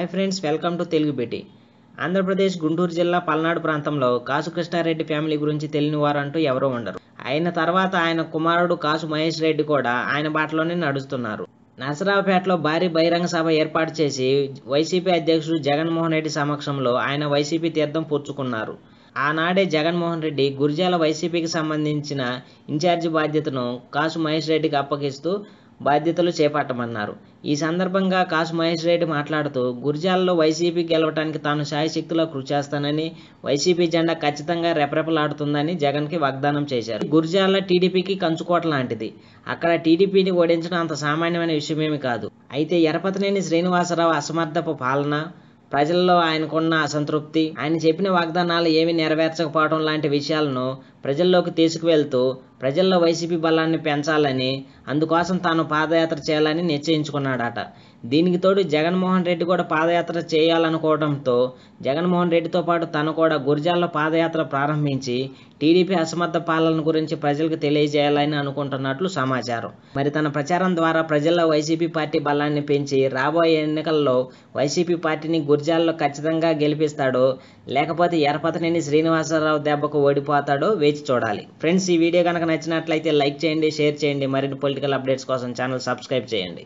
Hi friends welcome to Telugu బెటి. Andhra Pradesh Guntur జిల్లా పల్నాడు ప్రాంతంలో కాసు Krishna Reddy family గురించి తెలియని వారంటూ ఎవరూ ఉండరు. ఆయన తర్వాత ఆయన కుమారుడు కాసు మహేష్ రెడ్డి కూడా ఆయన బాటలోనే నడుస్తున్నారు. నరసరావుపేటలో భారీ బహిరంగ సభ ఏర్పాటు చేసి వైసీపీ అధ్యక్షుడు జగన్మోహన్ రెడ్డి సమక్షంలో ఆయన వైసీపీ తీర్థం పుచ్చుకున్నారు ఆనాడే జగన్మోహన్ రెడ్డి గురిజాల వైసీపీకి సంబంధించిన ఇన్ఛార్జి బాధ్యతను కాసు మహేష్ రెడ్డికి అప్పగిస్తూ బాధ్యతలు చేపట్టమన్నారు. ఈ సందర్భంగా కాసు మహేష్ రెడ్డి మాట్లాడుతూ గురిజాలలో వైసీపీ గెలవడానికి తాను శాయశక్తిలో కృషి చేస్తానని వైసీపీ జెండా ఖచ్చితంగా రెపరెపలాడుతుందని జగన్కి వాగ్దానం చేశారు. గురిజాల టీడీపీకి కంచుకోట లాంటిది. అక్కడ టీడీపీని ఓడించడం అంత సామాన్యమైన విషయమేమి కాదు. అయితే ఎరపతనేని శ్రీనివాసరావు అసమర్థపు పాలన ప్రజల్లో ఆయనకున్న అసంతృప్తి ఆయన చెప్పిన వాగ్దానాలు ఏమీ నెరవేర్చకపోవడం లాంటి విషయాలను ప్రజల్లోకి తీసుకువెళ్తూ ప్రజల్లో వైసీపీ బలాన్ని పెంచాలని అందుకోసం తాను పాదయాత్ర చేయాలని నిశ్చయించుకున్నాడట. దీనికి తోడు జగన్మోహన్ రెడ్డి కూడా పాదయాత్ర చేయాలనుకోవడంతో జగన్మోహన్ రెడ్డితో పాటు తను కూడా గురిజాల్లో పాదయాత్ర ప్రారంభించి టీడీపీ అసమర్థ పాలన గురించి ప్రజలకు తెలియజేయాలని అనుకుంటున్నట్లు సమాచారం. మరి తన ప్రచారం ద్వారా ప్రజల్లో వైసీపీ పార్టీ బలాన్ని పెంచి రాబోయే ఎన్నికల్లో వైసీపీ పార్టీని గురిజాల్లో ఖచ్చితంగా గెలిపిస్తాడో లేకపోతే ఎరపతనేని శ్రీనివాసరావు దెబ్బకు ఓడిపోతాడో వేచి చూడాలి. ఫ్రెండ్స్ ఈ వీడియో కనుక నచ్చినట్లయితే లైక్ చేయండి షేర్ చేయండి. మరిన్ని పొలిటికల్ అప్డేట్స్ కోసం ఛానల్ సబ్స్క్రైబ్ చేయండి.